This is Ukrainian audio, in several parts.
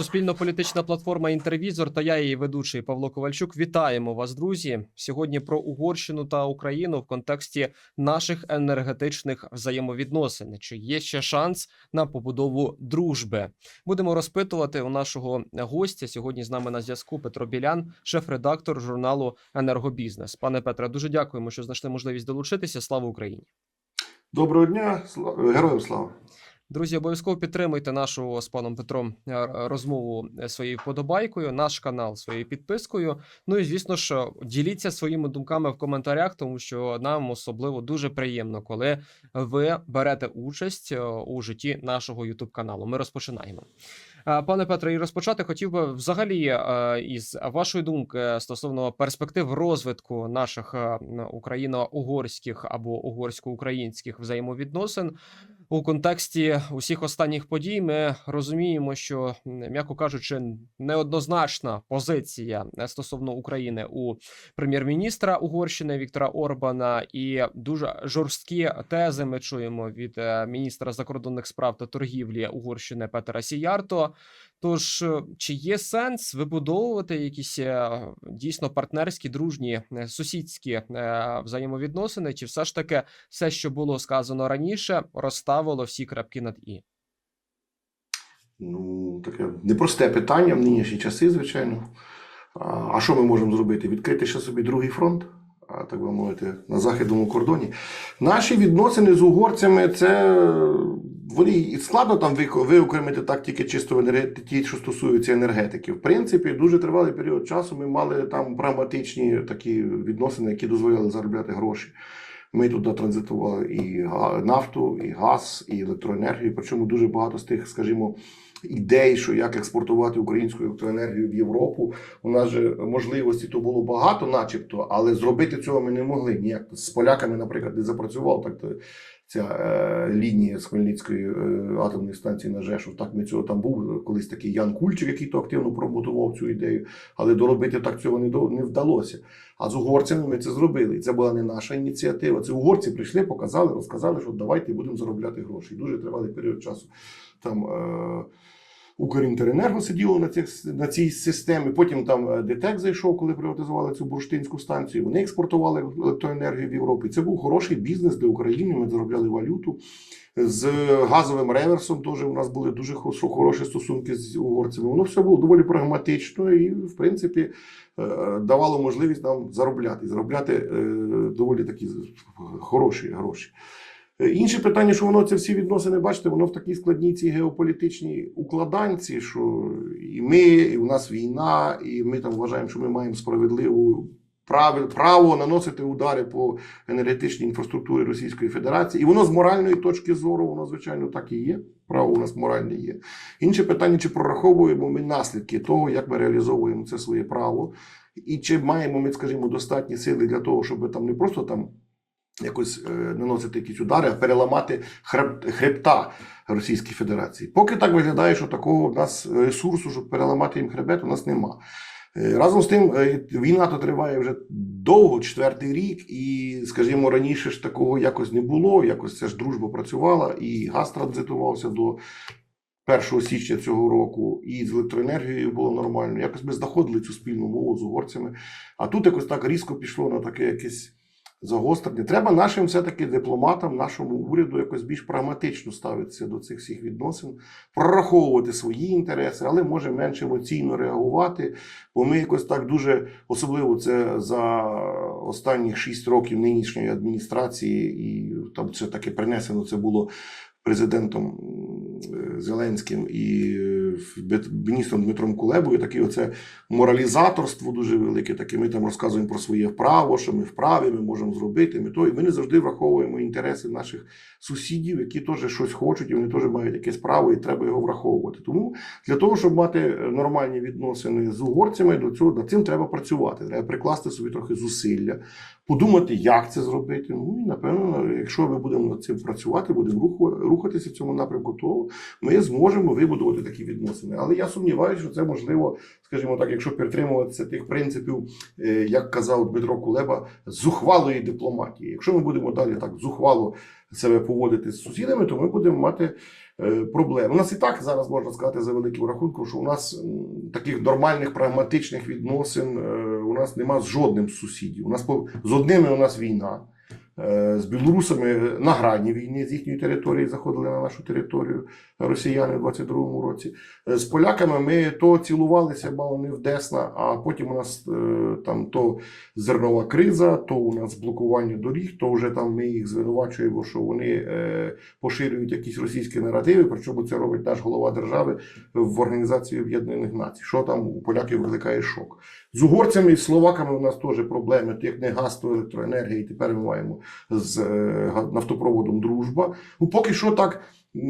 Суспільно-політична платформа Інтервізор та я, її ведучий Павло Ковальчук. Вітаємо вас, друзі. Сьогодні про Угорщину та Україну в контексті наших енергетичних взаємовідносин. Чи є ще шанс на побудову дружби? Будемо розпитувати у нашого гостя. Сьогодні з нами на зв'язку Петро Білян, шеф-редактор журналу Енергобізнес. Пане Петре, дуже дякуємо, що знайшли можливість долучитися. Слава Україні! Доброго дня, героям слава. Друзі, обов'язково підтримуйте нашу з паном Петром е, розмову е, своєю вподобайкою, наш канал своєю підпискою. Ну і звісно ж, діліться своїми думками в коментарях, тому що нам особливо дуже приємно, коли ви берете участь е, у житті нашого Ютуб каналу. Ми розпочинаємо. Пане Петре, і розпочати хотів би взагалі із вашої думки стосовно перспектив розвитку наших україно-угорських або угорсько-українських взаємовідносин. У контексті усіх останніх подій ми розуміємо, що м'яко кажучи, неоднозначна позиція е, стосовно України у прем'єр-міністра Угорщини Віктора Орбана, і дуже жорсткі тези ми чуємо від е, міністра закордонних справ та торгівлі Угорщини Петера Сіярто. Тож, е, чи є сенс вибудовувати якісь е, дійсно партнерські, дружні, е, сусідські взаємовідносини, чи все ж таки все, що було сказано раніше, розставило всі крапки над і? Ну, таке непросте питання в нинішні часи, звичайно. А що ми можемо зробити? Відкрити ще собі другий фронт, так би мовити, на західному кордоні. Наші відносини з угорцями це вони складно там виокремити так тільки чисто ті, що стосуються енергетики. В принципі, дуже тривалий період часу ми мали там прагматичні такі відносини, які дозволяли заробляти гроші. Ми туди транзитували і нафту, і газ, і електроенергію. Причому дуже багато з тих, скажімо, ідей, що як експортувати українську електроенергію в Європу. У нас же можливості то було багато, начебто, але зробити цього ми не могли. Ніяк з поляками, наприклад, не запрацював так. Ця е, лінія з Хмельницької е, атомної станції на Жешу. Так ми цього там був колись такий Ян Кульчик, який то активно промотував цю ідею, але доробити так цього не, до, не вдалося. А з угорцями ми це зробили. Це була не наша ініціатива. Це угорці прийшли, показали, розказали, що давайте будемо заробляти гроші. Дуже тривалий період часу там. Е, Укрінтеренерго сиділо на, цих, на цій системі. Потім там е, ДТЕК зайшов, коли приватизували цю бурштинську станцію. Вони експортували електроенергію в Європі. Це був хороший бізнес для України. Ми заробляли валюту. З газовим реверсом теж у нас були дуже хороші стосунки з угорцями. Воно все було доволі прагматично і, в принципі, е, давало можливість нам заробляти. Заробляти е, доволі такі хороші гроші. Е, Інше питання, що воно це всі відносини, бачите, воно в такій складній цій геополітичній укладанці, що і ми, і у нас війна, і ми там вважаємо, що ми маємо справедливу право, наносити удари по енергетичній інфраструктурі Російської Федерації. І воно з моральної точки зору, воно, звичайно, так і є. Право у нас моральне є. Інше питання, чи прораховуємо ми наслідки того, як ми реалізовуємо це своє право, і чи маємо ми, скажімо, достатні сили для того, щоб там не просто там якось е, наносити якісь удари, а переламати хреб, хребта Російської Федерації. Поки так виглядає, що такого в нас ресурсу, щоб переламати їм хребет, у нас нема. Е, Разом з тим, е, війна то триває вже довго, четвертий рік, і, скажімо, раніше ж такого якось не було. Якось ця ж дружба працювала, і газ транзитувався до 1 січня цього року, і з електроенергією було нормально. Якось ми знаходили цю спільну мову з угорцями. А тут якось так різко пішло на таке якесь загострення. Треба нашим все-таки дипломатам, нашому уряду якось більш прагматично ставитися до цих всіх відносин, прораховувати свої інтереси, але може менш емоційно реагувати. Бо ми якось так дуже, особливо це за останні шість років нинішньої адміністрації, і там це таке принесено. Це було президентом е, Зеленським і міністром Дмитром Кулебою. Таке оце моралізаторство дуже велике. Таке ми там розказуємо про своє право, що ми вправі, ми можемо зробити. Ми то і ми не завжди враховуємо інтереси наших сусідів, які теж щось хочуть, і вони теж мають якесь право, і треба його враховувати. Тому для того, щоб мати е, нормальні відносини з угорцями, до цього над цим треба працювати. Треба прикласти собі трохи зусилля, подумати, як це зробити. Ну і напевно, якщо ми будемо над цим працювати, будемо рухатися в цьому напрямку, то ми зможемо вибудувати такі відносини. Але я сумніваюся, що це можливо, скажімо так, якщо притримуватися тих принципів, е, як казав Дмитро Кулеба, зухвалої дипломатії. Якщо ми будемо далі так зухвало себе поводити з сусідами, то ми будемо мати е, проблеми. У нас і так зараз можна сказати за великим рахунком, що у нас таких нормальних прагматичних відносин е, у нас нема з жодним з сусідів. У нас з одними у нас війна. Е, З білорусами на грані війни з їхньої території заходили на нашу територію росіяни в 22-му році. Е, З поляками ми то цілувалися, мало не в Десна, а потім у нас е, там то зернова криза, то у нас блокування доріг, то вже там ми їх звинувачуємо, що вони поширюють якісь російські наративи. Причому це робить наш голова держави в Організації Об'єднаних Націй. Що там у поляків викликає шок. З угорцями і словаками у нас теж проблеми. Як не газ, то електроенергія. І тепер ми маємо з е, нафтопроводом дружба. Ну поки що так.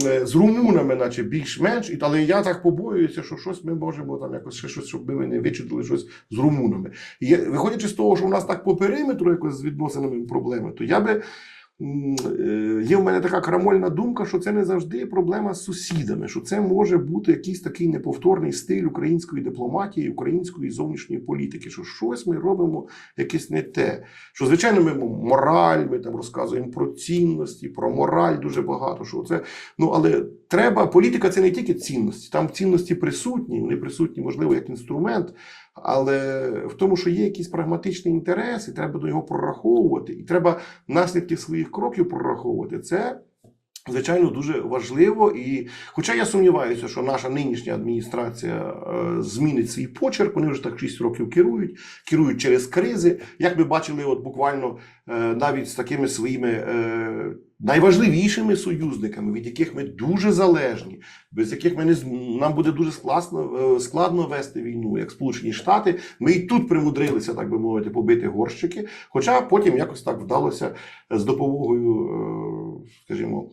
е, З румунами, наче більш-менш, але я так побоююся, що щось ми можемо там якось ще щось, щоб ми не вичудили щось з румунами. І виходячи з того, що у нас так по периметру якось з відносинами проблеми, то я би є в мене така крамольна думка, що це не завжди проблема з сусідами, що це може бути якийсь такий неповторний стиль української дипломатії, української зовнішньої політики, що щось ми робимо якесь не те. Що, звичайно, ми мораль, ми там розказуємо про цінності, про мораль дуже багато. Що це, ну, але треба, політика це не тільки цінності, там цінності присутні, вони присутні, можливо, як інструмент. Але в тому, що є якийсь прагматичний інтерес, і треба до нього прораховувати, і треба наслідки своїх кроків прораховувати. Це звичайно дуже важливо. І, хоча я сумніваюся, що наша нинішня адміністрація е, змінить свій почерк, вони вже так 6 років керують, керують через кризи. Як ми бачили, от буквально е, навіть з такими своїми е, найважливішими союзниками, від яких ми дуже залежні, без яких ми не нам буде дуже складно, складно вести війну, як Сполучені Штати. Ми і тут примудрилися, так би мовити, побити горщики. Хоча потім якось так вдалося з допомогою, скажімо.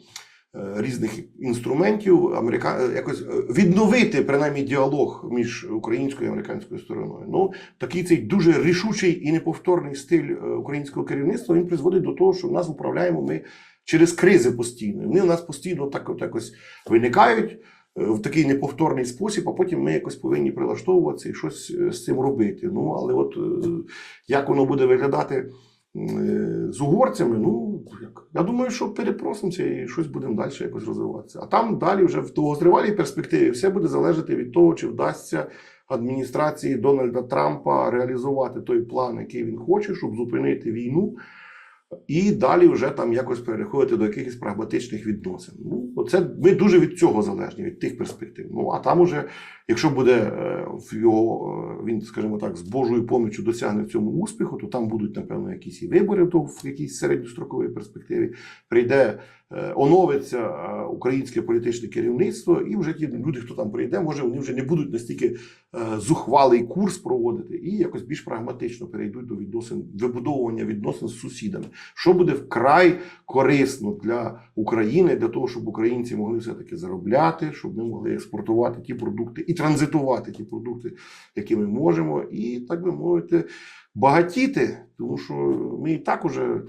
е, Різних інструментів Америка... е, якось е, відновити принаймні діалог між українською і американською стороною. Ну такий цей дуже рішучий і неповторний стиль українського керівництва він призводить до того, що в нас управляємо ми через кризи постійно. Вони у нас постійно так от якось виникають в такий неповторний спосіб, а потім ми якось повинні прилаштовуватися і щось з цим робити. Ну але от як воно буде виглядати з угорцями, ну як я думаю, що перепросимося і щось будемо далі якось розвиватися. А там далі вже в довготривалій перспективі все буде залежати від того, чи вдасться адміністрації Дональда Трампа реалізувати той план, який він хоче, щоб зупинити війну. І далі вже там якось переходити до якихось прагматичних відносин. Ну, оце ми дуже від цього залежні, від тих перспектив. Ну а там уже, якщо буде е, в його, е, він, скажімо так, з Божою поміччю досягне в цьому успіху, то там будуть, напевно, якісь і вибори то в якійсь середньостроковій перспективі. Прийде, е, оновиться українське політичне керівництво, і вже ті люди, хто там прийде, може вони вже не будуть настільки зухвалий курс проводити і якось більш прагматично перейдуть до відносин вибудовування відносин з сусідами що буде вкрай корисно для України, для того, щоб українці могли все-таки заробляти, щоб ми могли експортувати ті продукти і транзитувати ті продукти, які ми можемо, і так би мовити, багатіти, тому що ми і так уже.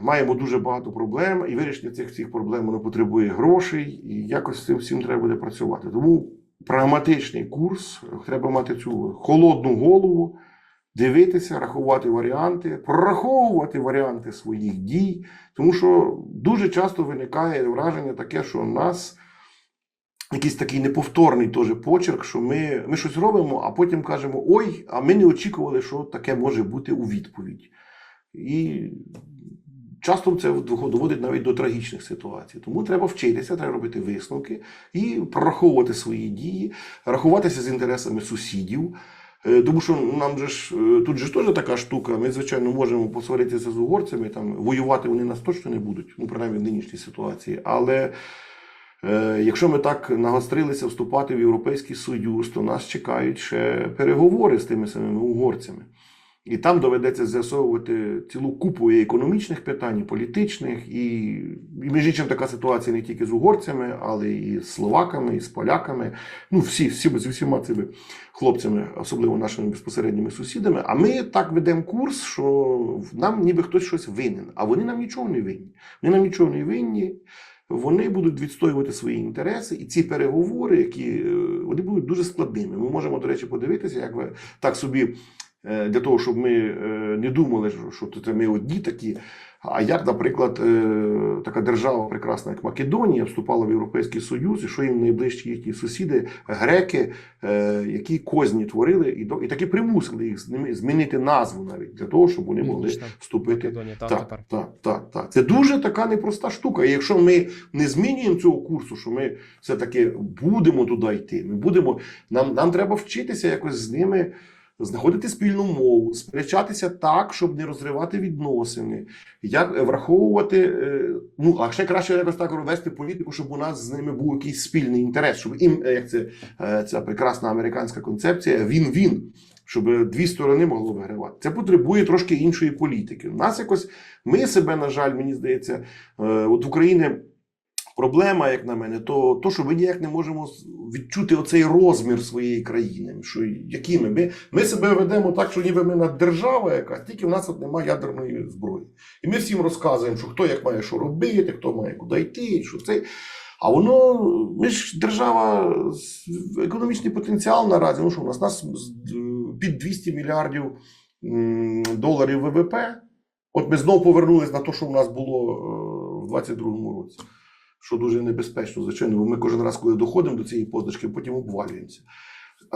Маємо дуже багато проблем, і вирішення цих всіх проблем воно потребує грошей, і якось цим всім треба буде працювати. Тому прагматичний курс, треба мати цю холодну голову, дивитися, рахувати варіанти, прораховувати варіанти своїх дій, тому що дуже часто виникає враження таке, що у нас якийсь такий неповторний теж почерк, що ми, ми щось робимо, а потім кажемо: ой, а ми не очікували, що таке може бути у відповідь. І часто це доводить навіть до трагічних ситуацій. Тому треба вчитися, треба робити висновки і прораховувати свої дії, рахуватися з інтересами сусідів. Е, Тому що нам же ж е, тут же ж теж така штука. Ми, звичайно, можемо посваритися з угорцями, там воювати вони нас точно не будуть, ну принаймні в нинішній ситуації. Але е, якщо ми так нагострилися вступати в Європейський Союз, то нас чекають ще переговори з тими самими угорцями. І там доведеться з'ясовувати цілу купу і економічних питань, і політичних, і, і між іншим така ситуація не тільки з угорцями, але і з словаками, і з поляками. Ну, всі, всі з усіма цими хлопцями, особливо нашими безпосередніми сусідами. А ми так ведемо курс, що нам ніби хтось щось винен, а вони нам нічого не винні. Вони нам нічого не винні. Вони будуть відстоювати свої інтереси, і ці переговори, які е, вони будуть дуже складними. Ми можемо, до речі, подивитися, як ви так собі для того, щоб ми е, не думали, що- це ми одні такі. А як, наприклад, е, така держава прекрасна, як Македонія, вступала в Європейський Союз, і що їм найближчі їхні сусіди, греки, е, які козні творили, і, і таки примусили їх змінити назву навіть для того, щоб вони могли вступити Македонія, так, так, так, так. Це дуже така непроста штука. І якщо ми не змінюємо цього курсу, що ми все-таки будемо туди йти, ми будемо, нам, нам треба вчитися якось з ними знаходити спільну мову, сперечатися так, щоб не розривати відносини, як е, враховувати, е, ну а ще краще якось так вести політику, щоб у нас з ними був якийсь спільний інтерес, щоб їм, е, як це ця прекрасна американська концепція, він-він. Щоб дві сторони могли вигравати. Це потребує трошки іншої політики. У нас якось ми себе, на жаль, мені здається, от в Україні проблема, як на мене, то, то що ми ніяк не можемо відчути оцей розмір своєї країни. Що які ми? ми? Себе ведемо так, що ніби ми наддержава якась, тільки в нас от немає ядерної зброї. І ми всім розказуємо, що хто як має що робити, хто має куди йти, що це. А воно, ми ж держава, економічний потенціал наразі, ну що у нас, нас під 200 мільярдів доларів ВВП. От ми знову повернулись на те, що у нас було е, в 22-му році, що дуже небезпечно, звичайно, бо ми кожен раз, коли доходимо до цієї позначки, потім обвалюємося.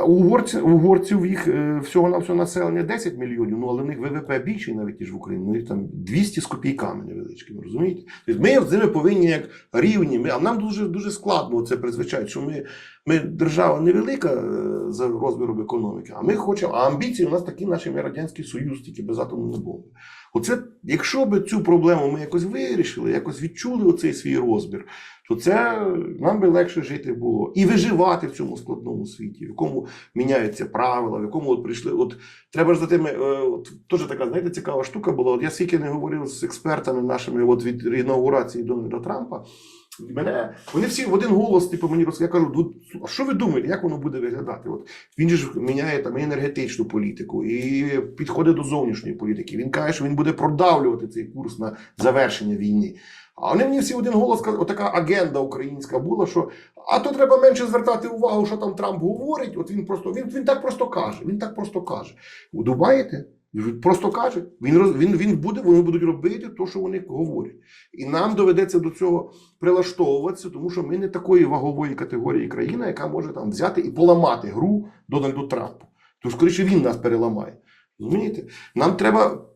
Угорців, угорців їх е, всього на всього населення 10 мільйонів, ну але в них ВВП більший навіть ніж в Україні. Них там 200 з копійками невеличкими, розумієте? Тобто ми з ними повинні як рівні. Ми, а нам дуже дуже складно це призвичай, що ми, ми держава невелика е, за розміром економіки, а ми хочемо, а амбіції у нас такі, наші Радянський Союз, тільки без атомної бомби. Оце, якщо б цю проблему ми якось вирішили, якось відчули оцей свій розмір, то це нам би легше жити було і виживати в цьому складному світі, в якому міняються правила, в якому от прийшли. От треба ж за тими, е, от теж така, знаєте, цікава штука була. От я скільки не говорив з експертами нашими от від інаугурації Дональда Трампа. Мене вони всі в один голос, типу, мені розказали. Я кажу, «Ну, а що ви думаєте, як воно буде виглядати? От він же ж міняє там і енергетичну політику, і підходить до зовнішньої політики. Він каже, що він буде продавлювати цей курс на завершення війни. А вони мені всі один голос сказали, отака агенда українська була, що а то треба менше звертати увагу, що там Трамп говорить. От він просто він, він так просто каже. Він так просто каже. Думаєте? Просто каже. Він роз, він, він буде, вони будуть робити те, що вони говорять. І нам доведеться до цього прилаштовуватися, тому що ми не такої вагової категорії країна, яка може там взяти і поламати гру Дональду Трампу. То скоріше він нас переламає. Розумієте? Нам треба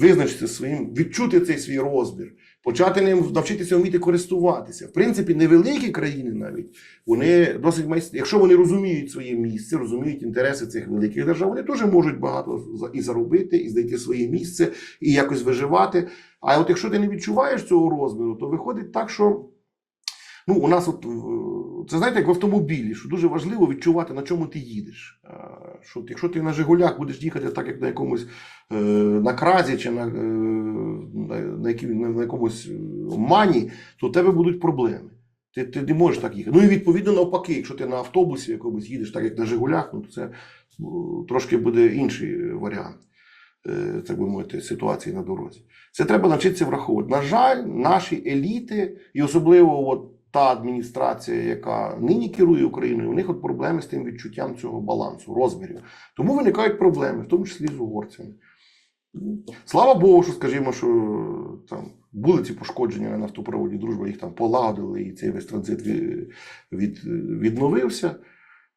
визначити своїм, відчути цей свій розмір, почати ним навчитися вміти користуватися. В принципі, невеликі країни навіть вони досить майстерні. Якщо вони розуміють своє місце, розуміють інтереси цих великих держав, вони теж можуть багато і заробити, і знайти своє місце, і якось виживати. А от якщо ти не відчуваєш цього розміру, то виходить так, що. Ну, у нас от е, це знаєте, як в автомобілі, що дуже важливо відчувати, на чому ти їдеш. Що якщо ти на Жигулях будеш їхати так, як на якомусь е, на кразі чи на, е, на, на, на, якомусь е, мані, то у тебе будуть проблеми. Ти, ти не можеш так їхати. Ну і відповідно навпаки, якщо ти на автобусі якомусь їдеш, так як на Жигулях, ну то це ну, трошки буде інший варіант. Так би мовити, ситуації на дорозі. Це треба навчитися враховувати. На жаль, наші еліти, і особливо от та адміністрація, яка нині керує Україною, у них от проблеми з тим відчуттям цього балансу, розмірів. Тому виникають проблеми, в тому числі з угорцями. Слава Богу, що скажімо, що там були ці пошкодження на нафтопроводі дружба, їх там полагодили, і цей весь транзит від, від, відновився.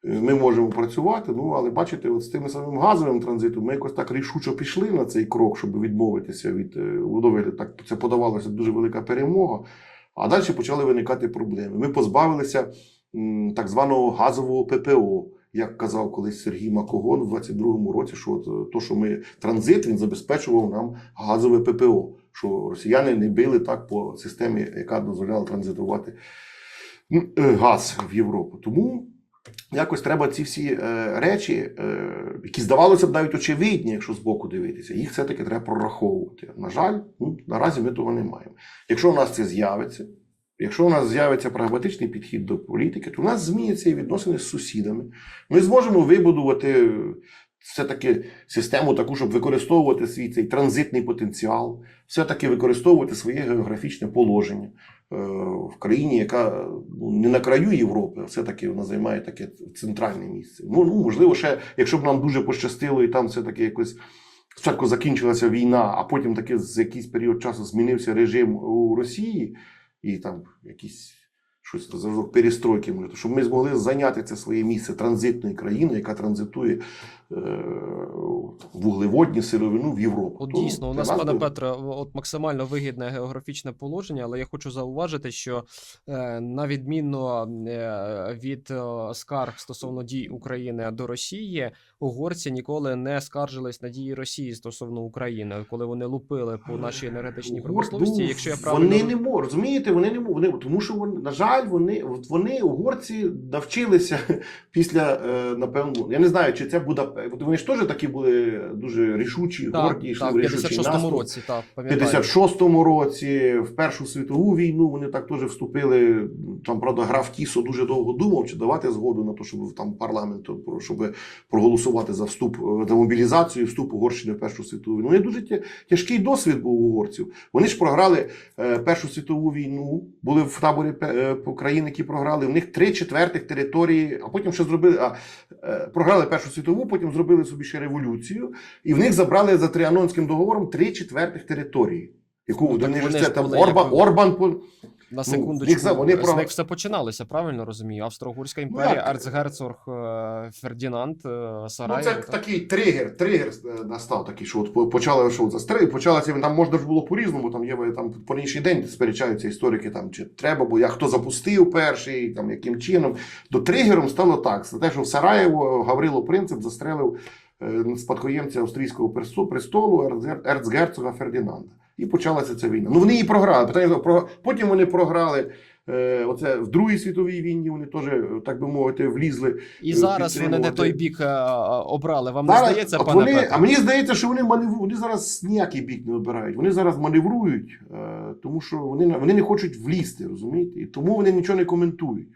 Ми можемо працювати, ну але бачите, от з тим самим газовим транзитом ми якось так рішучо пішли на цей крок, щоб відмовитися від е, Так це подавалося дуже велика перемога. А далі почали виникати проблеми. Ми позбавилися так званого газового ППО. Як казав колись Сергій Макогон в 22-му році, що от, е, то, що ми транзит, він забезпечував нам газове ППО, що росіяни не били так по системі, яка дозволяла транзитувати е, газ в Європу. Тому якось треба ці всі е, речі, е, які здавалося б навіть очевидні, якщо збоку дивитися, їх все-таки треба прораховувати. На жаль, ну, наразі ми того не маємо. Якщо у нас це з'явиться, якщо у нас з'явиться прагматичний підхід до політики, то у нас зміняться і відносини з сусідами. Ми зможемо вибудувати все-таки систему таку, щоб використовувати свій цей транзитний потенціал, все-таки використовувати своє географічне положення е, в країні, яка ну, не на краю Європи, а все-таки вона займає таке центральне місце. Ну, ну можливо, ще, якщо б нам дуже пощастило, і там все-таки якось. Спочатку закінчилася війна, а потім таки з якийсь період часу змінився режим у Росії, і там якісь щось зразок перестройки, може, щоб ми змогли зайняти це своє місце транзитної країни, яка транзитує е, вуглеводні сировину в Європу. От дійсно, у нас, пане Петро Петре, от максимально вигідне географічне положення, але я хочу зауважити, що е, на відміну е, від е, скарг стосовно дій України до Росії, угорці ніколи не скаржились на дії Росії стосовно України, коли вони лупили по нашій енергетичній промисловості. Якщо я правильно Вони не можуть, розумієте, вони не можуть. Вони, тому що вони, на жаль, вони, вони, угорці, навчилися після, е, напевно, я не знаю, чи це буде. Вони ж теж такі були дуже рішучі, так, горді, йшли в рішучий 56-му наступ. році, так, пам'ятаю. 56-му році, в Першу світову війну, вони так теж вступили. Там, правда, граф Тісо дуже довго думав, чи давати згоду на те, щоб там парламент щоб проголосувати за вступ е, за мобілізацію, вступ Угорщини в Першу світову війну. Вони дуже тяжкий досвід був угорців. Вони ж програли е, Першу світову війну, були в таборі е, країн, які програли. В них три четвертих території, а потім ще зробили. А, е, програли Першу світову, потім зробили собі ще революцію, і в них забрали за Тріанонським договором три четвертих території. Яку Ну, вони ж це там Орбан, як- Орбан На в секундочку, за- вони з про- них все починалося, правильно розумію? Австро-Угорська Ну, імперія, як? арцгерцог е, Фердінанд е, Ну, це такий тригер, тригер е, настав такий, що от почали що от застрелі, почалося він там можна ж було по-різному. Там є там по нинішній день сперечаються історики, там чи треба, бо я хто запустив перший, там яким чином. До тригером стало так. Це те, що в Сараєво Гаврило Принцип застрелив спадкоємця австрійського престолу ерцгер- ерцгерцога Фердінанда. І почалася ця війна. Ну вони її програли. Питання про потім вони програли. е, Оце в Другій світовій війні вони теж, так би мовити, влізли. І е, зараз вони не той бік е, обрали. Вам не здається, пане вони, Петре? а мені здається, що вони маневрують, вони зараз ніякий бік не обирають. Вони зараз маневрують, тому що вони, вони не хочуть влізти, розумієте? І тому вони нічого не коментують.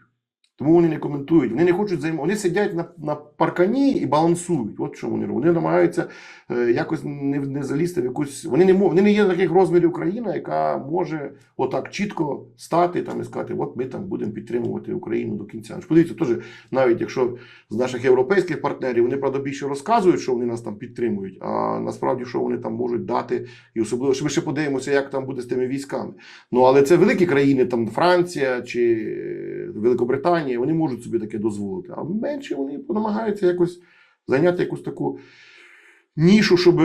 Тому вони не коментують. Вони не хочуть займати. Вони сидять на, на паркані і балансують. От що вони роблять. Вони намагаються е, якось не, не залізти в якусь. Вони не мов, вони не є таких розмірів країна, яка може отак чітко стати там і сказати, от ми там будемо підтримувати Україну до кінця. Ж Подивіться, теж навіть якщо з наших європейських партнерів вони правда більше розказують, що вони нас там підтримують, а насправді що вони там можуть дати, і особливо що ми ще подивимося, як там буде з тими військами. Ну але це великі країни, там Франція чи е, Великобританія, вони можуть собі таке дозволити. А менші вони намагаються якось зайняти якусь таку нішу, щоб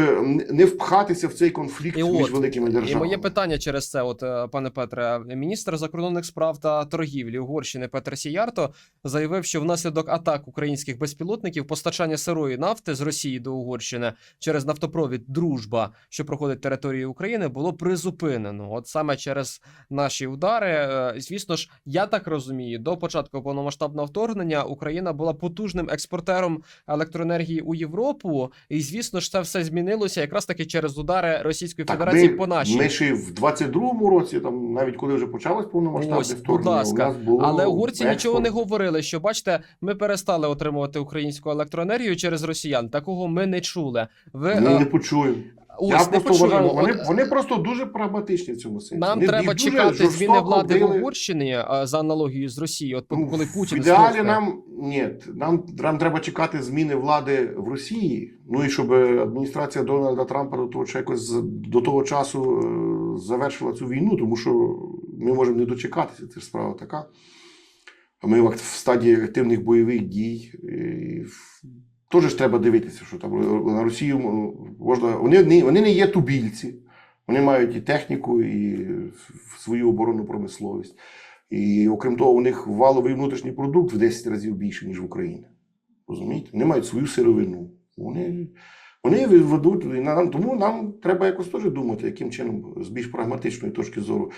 не впхатися в цей конфлікт І між от, великими І моє питання через це, от е, пане Петре, міністр закордонних справ та торгівлі Угорщини Петр Сіярто заявив, що внаслідок атак українських безпілотників постачання сирої нафти з Росії до Угорщини через нафтопровід Дружба, що проходить територією України, було призупинено. От саме через наші удари. Е, Звісно ж, я так розумію, до початку повномасштабного вторгнення Україна була потужним експортером електроенергії у Європу, і звісно ж, це все змінилося якраз таки через удари Російської Федерації по нашій. Ми ще в 22-му році, там навіть коли вже почалось повномасштабне Ось, будь вторгнення, ласка. у нас було Але угорці експорт. нічого не говорили. Що бачите, ми перестали отримувати українську електроенергію через росіян. Такого ми не чули. Ви Ми е, не почуємо. Ось Я не просто почуємо. вважаю, вони, вони просто дуже прагматичні в цьому сенсі. нам Вони треба їх дуже чекати зміни жорстоко влади в били. Угорщині е, за аналогією з Росією. От Ну, коли в Путін ідеалі нам ні, нам, нам треба чекати зміни влади в Росії. Ну і щоб адміністрація Дональда Трампа до того, чи якось з- до того часу е, завершила цю війну, тому що ми можемо не дочекатися. Це ж справа така. А ми в ак- в стадії активних бойових дій. І в- Теж треба дивитися, що там е, на Росію можна. Вони, не- вони не є тубільці. Вони мають і техніку, і свою оборонну промисловість. І окрім того, у них валовий внутрішній продукт в 10 разів більше, ніж в Україні. Розумієте? Вони мають свою сировину. Вони, вони ведуть. і нам, тому нам треба якось теж думати, яким чином з більш прагматичної точки зору.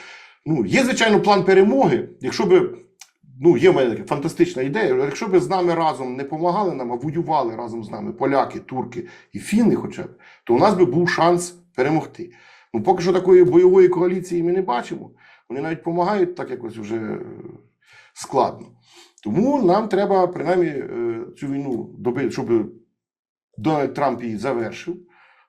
Ну, є, звичайно, план перемоги. Якщо би ну, є в мене така фантастична ідея. Якщо б з нами разом не допомагали нам, а воювали разом з нами поляки, турки і фіни, хоча б, то у нас би був шанс перемогти. Ну, поки що такої бойової коаліції ми не бачимо. Вони навіть допомагають так якось вже е, складно. Тому нам треба принаймні е, цю війну добити, щоб Дональд Трамп її завершив.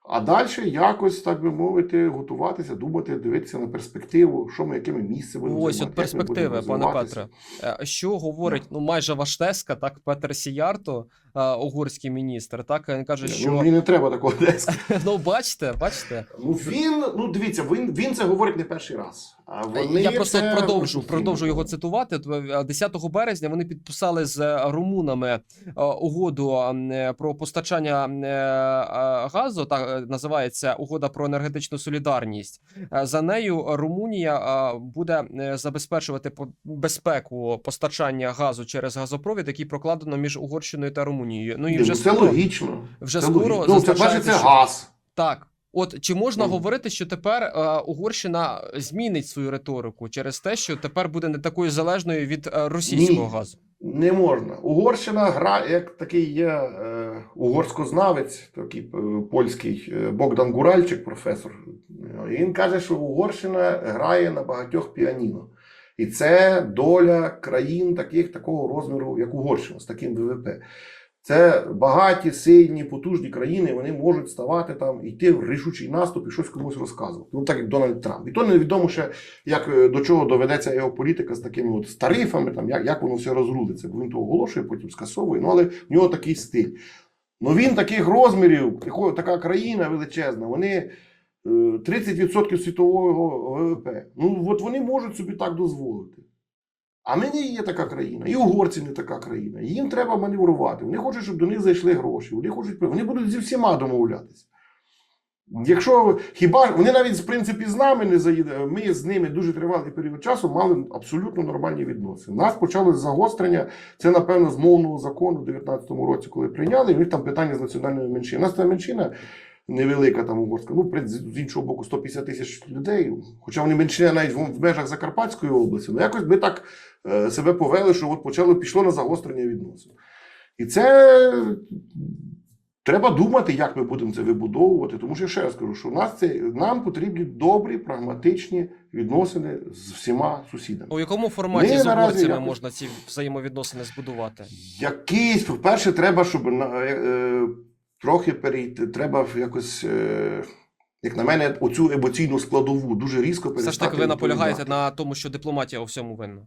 А далі якось, так би мовити, готуватися, думати, дивитися на перспективу, що ми якими місцями будемо Ось от перспективи, пане. Петре. Е, Що говорить ну майже ваш тезка, так Петр Сіярто, е, угорський міністр, так він каже, Ну, що мені не треба такого деска. ну бачите, бачите. Ну він, ну дивіться, він, він це говорить не перший раз. А вони Я просто це продовжу, продовжу його цитувати. От, е, 10 березня вони підписали з е, румунами е, угоду е, про постачання е, е, газу. Так е, називається угода про енергетичну солідарність. Е, За нею Румунія е, буде е, забезпечувати безпеку постачання газу через газопровід, який прокладено між Угорщиною та Румунією. Ну і вже ну, це скоро, логічно. вже це скоро логічно. Ну, це, бачите, що- газ. так. От чи можна Ну. говорити, що тепер е, Угорщина змінить свою риторику через те, що тепер буде не такою залежною від е, російського Ні. газу? Не можна. Угорщина гра, як такий є е, угорськознавець, такий е, польський е, Богдан Гуральчик, професор. І він каже, що Угорщина грає на багатьох піаніно. І це доля країн таких такого розміру, як Угорщина, з таким ВВП. Це багаті, сильні, потужні країни, вони можуть ставати там, йти в рішучий наступ і щось комусь розказувати. Ну так як Дональд Трамп. І то невідомо ще, як е, до чого доведеться його політика з такими от тарифами, там, як, як воно все розрулиться. Бо він то оголошує, потім скасовує. Ну але в нього такий стиль. Ну він таких розмірів, такої- така країна величезна, вони е, 30% світового ВВП. Ну от вони можуть собі так дозволити. А ми не є така країна, і угорці не така країна. Їм треба маневрувати. Вони хочуть, щоб до них зайшли гроші. Вони хочуть, вони будуть зі всіма домовлятися. Якщо хіба вони навіть в принципі з нами не заїде, ми з ними дуже тривалий період часу мали абсолютно нормальні відносини. У нас почалось загострення. Це напевно з мовного закону в 19-му році, коли прийняли. І в них там питання з національною меншиною. У нас та меншина невелика там угорська. Ну, з іншого боку, 150 тисяч людей. Хоча вони меншина навіть в межах Закарпатської області. Ну якось ми так е, себе повели, що от почало пішло на загострення відносин. І це треба думати, як ми будемо це вибудовувати. Тому що я ще раз кажу, що у нас це нам потрібні добрі, прагматичні відносини з всіма сусідами. У якому форматі Ми з угорцями якось- можна ці взаємовідносини збудувати? Якийсь, по-перше, треба, щоб е, е, трохи перейти, треба якось. Е, як на мене, оцю емоційну складову дуже різко Все ж перестати таки, ви наполягаєте на тому, що дипломатія у всьому винна,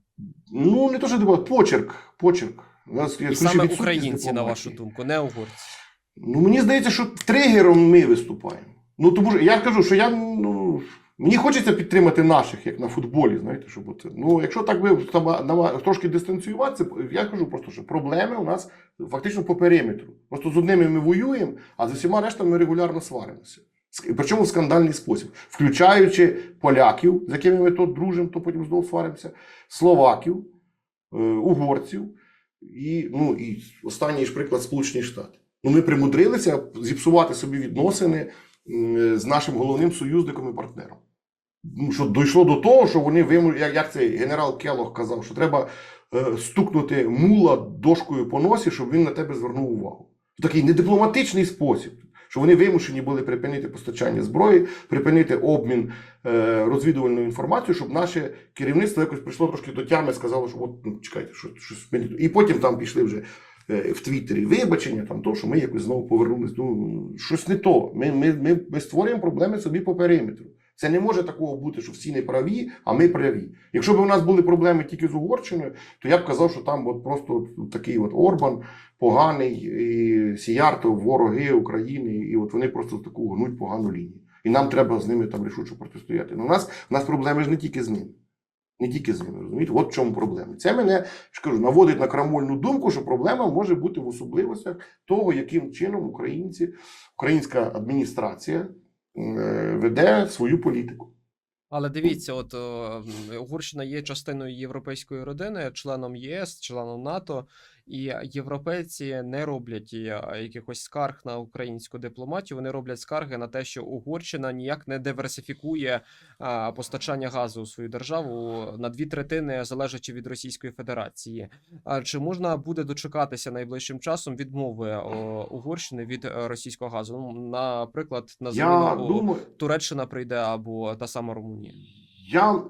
Ну, не то, що дипломат, почерк. почерк. У нас є і саме українці, на вашу думку, не угорці. Ну, мені здається, що тригером ми виступаємо. Ну, тому що я кажу, що я ну, мені хочеться підтримати наших, як на футболі, знаєте, щоб от, ну, якщо так би трошки дистанціюватися, я кажу просто, що проблеми у нас фактично по периметру. Просто з одними ми воюємо, а з усіма рештами ми регулярно сваримося. Причому в скандальний спосіб, включаючи поляків, з якими ми то дружимо, то потім знову сваримося, словаків, е, угорців, і, ну, і останній ж приклад Сполучені Штати. Ну, ми примудрилися зіпсувати собі відносини з нашим головним союзником і партнером. Ну, що дійшло до того, що вони виму... як, як цей генерал Келох казав, що треба е, стукнути мула дошкою по носі, щоб він на тебе звернув увагу. В такий недипломатичний спосіб. Що вони вимушені були припинити постачання зброї, припинити обмін е, розвідувальною інформацією, щоб наше керівництво якось прийшло трошки до тями, сказало, що от ну, чекайте, що щось тут. І потім там пішли вже е, в Твіттері вибачення, там то, що ми якось знову повернулися. Ну, щось не то. Ми, ми, ми, ми створюємо проблеми собі по периметру. Це не може такого бути, що всі не праві, а ми праві. Якщо б у нас були проблеми тільки з Угорщиною, то я б казав, що там от просто такий от Орбан поганий, і Сіярто, вороги України, і от вони просто таку гнуть погану лінію. І нам треба з ними там рішуче протистояти. Ну, у нас, у нас проблеми ж не тільки з ними. Не тільки з ними, розумієте? От в чому проблема. Це мене ж наводить на крамольну думку, що проблема може бути в особливостях того, яким чином українці, українська адміністрація веде свою політику. Але дивіться, от е, Угорщина є частиною європейської родини, членом ЄС, членом НАТО, І європейці не роблять е, якихось скарг на українську дипломатію. Вони роблять скарги на те, що Угорщина ніяк не диверсифікує постачання газу у свою державу на дві третини, залежачи від Російської Федерації. А чи можна буде дочекатися найближчим часом відмови о, Угорщини від е, російського газу? Ну, наприклад, на заміну думаю, Туреччина прийде або та сама Румунія. Я, е,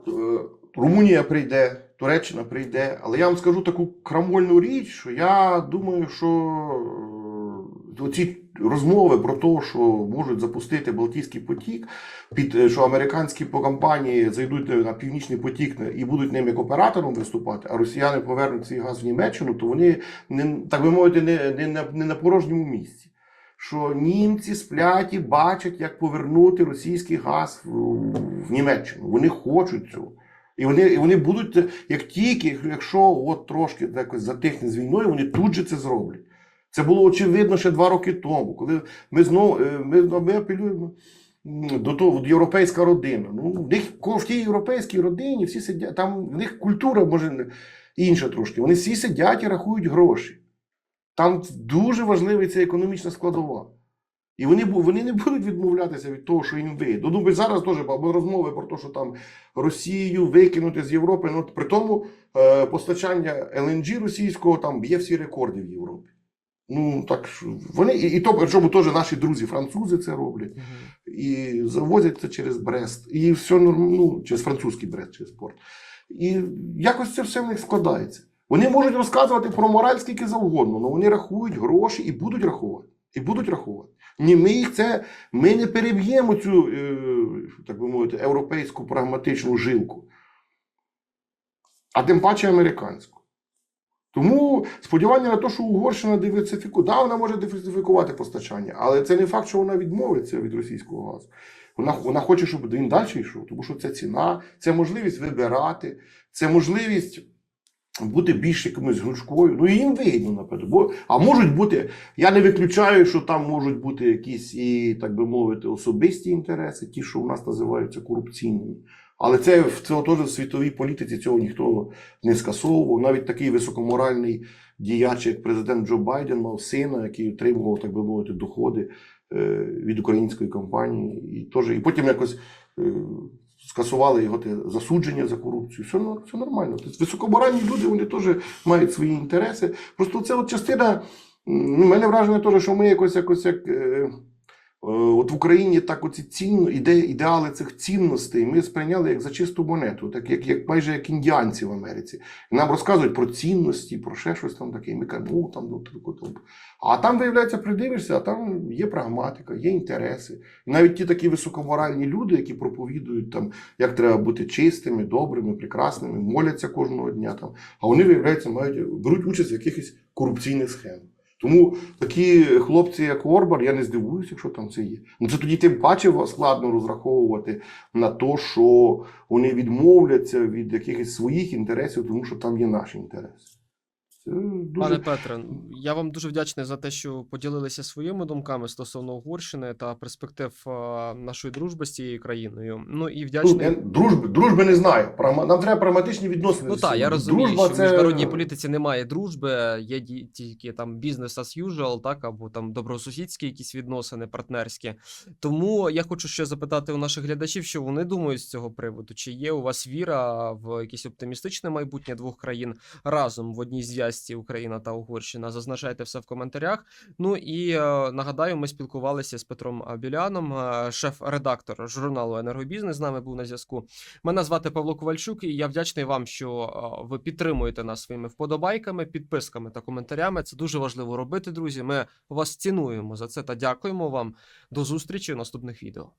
Румунія прийде, Туреччина прийде, але я вам скажу таку крамольну річ, що я думаю, що е, оці розмови про те, що можуть запустити Балтійський потік, під е, що американські компанії зайдуть на північний потік і будуть ним як оператором виступати, а росіяни повернуть цей газ в Німеччину, то вони не так би мовити, не, не, не на порожньому місці. Що німці сплять і бачать, як повернути російський газ в, в Німеччину. Вони хочуть цього. І вони, і вони будуть, як тільки, якщо от трошки якось затихне з війною, вони тут же це зроблять. Це було очевидно ще два роки тому, коли ми знову е, ми, ми апелюємо до того, європейська родина. Ну, в них в тій європейській родині всі сидять, там в них культура може інша трошки. Вони всі сидять і рахують гроші. Там дуже важлива ця економічна складова. І вони, вони не будуть відмовлятися від того, що їм вийде. Ну, зараз теж або розмови про те, що там Росію викинути з Європи. Ну, при тому е, постачання ЛНГ російського там б'є всі рекорди в Європі. Ну, так вони, і, і то, причому теж наші друзі, французи це роблять, і завозять це через Брест, і все ну, через французький Брест, через порт. І якось це все в них складається. Вони можуть розказувати про мораль скільки завгодно, але вони рахують гроші і будуть рахувати. І будуть рахувати. Ні, ми їх це ми не переб'ємо цю, е, так би мовити, європейську прагматичну жилку, а тим паче американську. Тому сподівання на те, що Угорщина диверсифікує, да, вона може диверсифікувати постачання, але це не факт, що вона відмовиться від російського газу. Вона, вона хоче, щоб він далі йшов, тому що це ціна, це можливість вибирати, це можливість бути більш якимось гнучкою. Ну і їм вигідно, напевно. Бо, а можуть бути, я не виключаю, що там можуть бути якісь і, так би мовити, особисті інтереси, ті, що у нас називаються корупційними. Але це в цього теж в світовій політиці цього ніхто не скасовував. Навіть такий високоморальний діяч, як президент Джо Байден, мав сина, який отримував, так би мовити, доходи від української компанії. І, теж, і потім якось е, скасували його те засудження за корупцію. Все, ну, все нормально. Тобто високоморальні люди вони теж мають свої інтереси. Просто це от частина. м, Ну, мене враження теж, що ми якось якось як. Е, От в Україні так оці цінно, іде, ідеали цих цінностей ми сприйняли як за чисту монету, так як, як майже як індіанці в Америці. І нам розказують про цінності, про ще щось там таке. Ми кажемо, ну там, ну, тако, там. А там, виявляється, придивишся, а там є прагматика, є інтереси. І навіть ті такі високоморальні люди, які проповідують, там, як треба бути чистими, добрими, прекрасними, моляться кожного дня. Там, а вони, виявляється, мають, беруть участь в якихось корупційних схемах. Тому такі хлопці, як Орбан, я не здивуюся, якщо там це є. Ну це тоді тим паче складно розраховувати на те, що вони відмовляться від якихось своїх інтересів, тому що там є наші інтереси. Це дуже Пане Петре, я вам дуже вдячний за те, що поділилися своїми думками стосовно Угорщини та перспектив е, нашої дружби з цією країною. Ну і Ну, вдячний. я дружби, дружби не знаю. Нам треба прагматичні відносини. Ну так, я розумію, Дружба що в міжнародній політиці немає дружби, є тільки там бізнес as usual, так або там добросусідські якісь відносини, партнерські. Тому я хочу ще запитати у наших глядачів, що вони думають з цього приводу. Чи є у вас віра в якесь оптимістичне майбутнє двох країн разом в одній зв'язці Україна та Угорщина? Зазначайте все в коментарях. Ну і е, нагадаю, ми спілкувалися з Петром Біляном, е, шеф-редактор журналу Енергобізнес. З нами був на зв'язку. Мене звати Павло Ковальчук, і я вдячний вам, що е, ви підтримуєте нас своїми вподобайками, підписками та коментарями. Це дуже важливо робити, друзі. Ми вас цінуємо за це та дякуємо вам. До зустрічі у наступних відео.